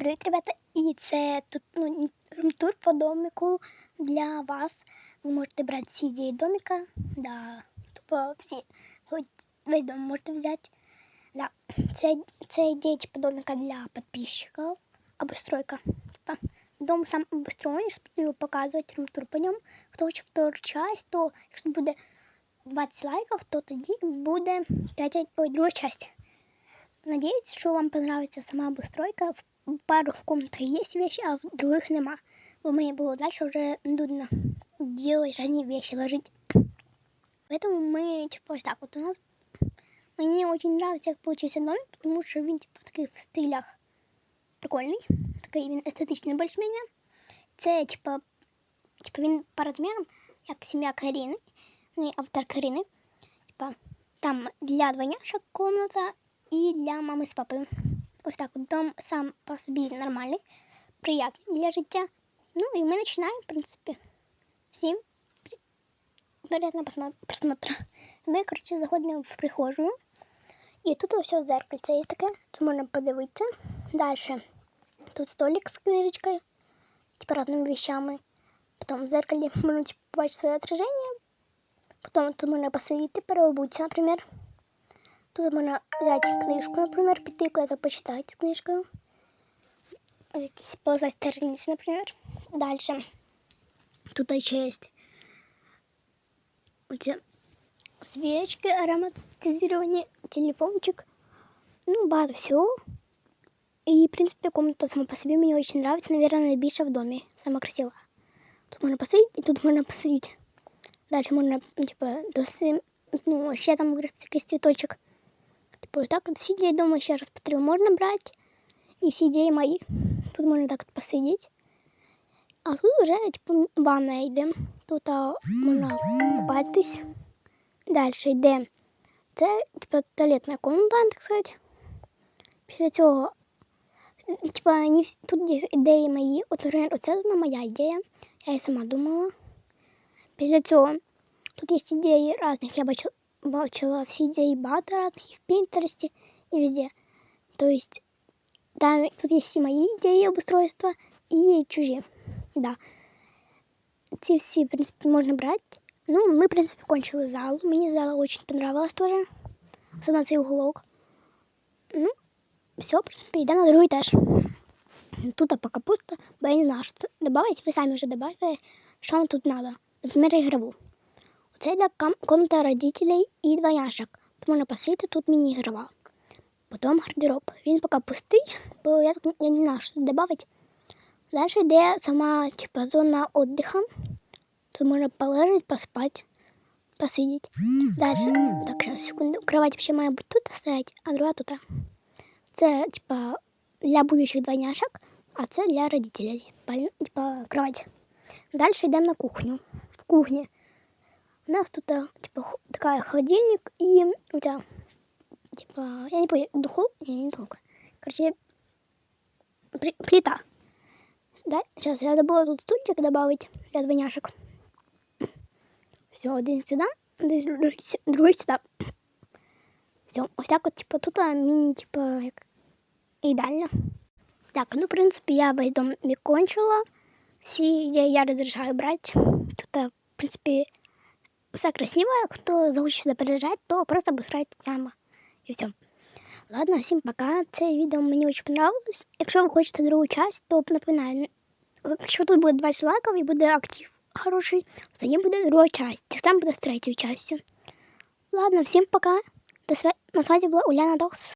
привіт, ребята! І це тут ну, румтур по домику для вас. Ви можете брати всі ідеї домика. Да, тупо всі. Весь дом можете взяти. Да. Це, це ідея типу, домика для підписчиків. Обустройка. Типа, дом сам обустроєний, буду показувати румтур по ньому. Хто хоче втору часть, то якщо буде 20 лайків, то тоді буде третя, ой, друга часть. Надеюсь, что вам понравится сама обустройка. пару комнатах есть вещи, а в других нема. Бо мені було дальше уже нудно делать разные вещи, ложить. Поэтому мы, типа, ось так вот у нас. Мені очень нравится, як получився домик, потому що він, типа, в таких стилях прикольний. Такий він естетичний більш-менш. Це, типа, типа, він по розмірам, як сім'я Каріни. Ну, і автор Каріни. Типа, там для двойняшок комната і для мами з папою. Ось так дом сам по собі нормальний, приятний для життя. Ну і ми починаємо, в принципі. Всім при- приятного просмотра. Ми, коротше, заходимо в прихожу. І тут ось зеркальце є таке, тут можна подивитися. Далі. Тут столик з книжечкою, типу різними вещами. Потім в зеркалі можна типу, побачити своє отраження. Потім тут можна посидіти, переобутися, наприклад. Тут можна взяти книжку, наприклад, піти куда-то почитати з книжкою. Ось якісь ползать страниці, наприклад. Далі. Тут ще є оці свічки, ароматизовані, телефончик. Ну, багато всього. І, в принципі, комната сама по собі мені дуже подобається. Наверное, найбільша в домі. Сама красива. Тут можна посидіти і тут можна посидіти. Далі можна, ну, типа, до сим, ну, ще там якийсь цвіточок. Типу, так от всі ідеї дома ще раз повторю, можна брати. І всі ідеї мої. Тут можна так от посидіти. А тут вже, типу, ванна йде. Тут а, можна купатись. Далі йде. Це, типу, туалетна комната, так сказати. Після цього, типу, не всі, тут є ідеї мої. От, наприклад, оце одна моя ідея. Я її сама думала. Після цього тут є ідеї різних. Я бачила, бачила всі ідеї багато різних і в Пінтересті, і везде. Тобто, там, тут є всі мої ідеї обустройства і чужі. Да. Ці всі, в принципі, можна брати. Ну, ми, в принципі, кончили залу. Мені зала дуже понравилась теж. Особливо цей уголок. Ну, все, в принципі, йдемо на другий етаж. Тут пока пусто, бо я не знаю, що добавить. Ви самі вже добавите, що вам тут треба. Наприклад, ігрову. Це йде кам- комната родителей і двояшок. Тут можна посидіти, тут міні-ігрова. Потім гардероб. Він поки пустий, бо я, так, я не знаю, що тут добавити. Далі йде сама типа, зона віддиху. Тут можна полежати, поспати, посидіти. Далі, так, зараз, секунду. Кровать вообще має бути тут стоять, а друга тут. Це, типа, для будущих двойняшок, а це для родителей. Спальня- Типа, кровать. Далі йдемо на кухню. В кухні. У нас тут а, типа хо- такая холодильник и у тебя типа я не помню духов не, не духовка короче при- плита да сейчас я забыла тут стульчик добавить для двойняшек все один сюда один другий сю- другий сюда все ось так от типа тут а, міні типа як ідеально так ну в принципі я весь дом кончила всі я, я розрішаю брати тут а, в принципі все красиво. Хто захоче сюди переїжджати, то просто обустрайте саме. І все. Ладно, всім пока. Це відео мені дуже понравилось. Якщо ви хочете другу часть, то напоминаю, якщо тут буде 20 лайків і буде актив хороший, то тоді буде друга часть. Там буде з третьою частю. Ладно, всім пока. До свя... На связи була Уляна Докс.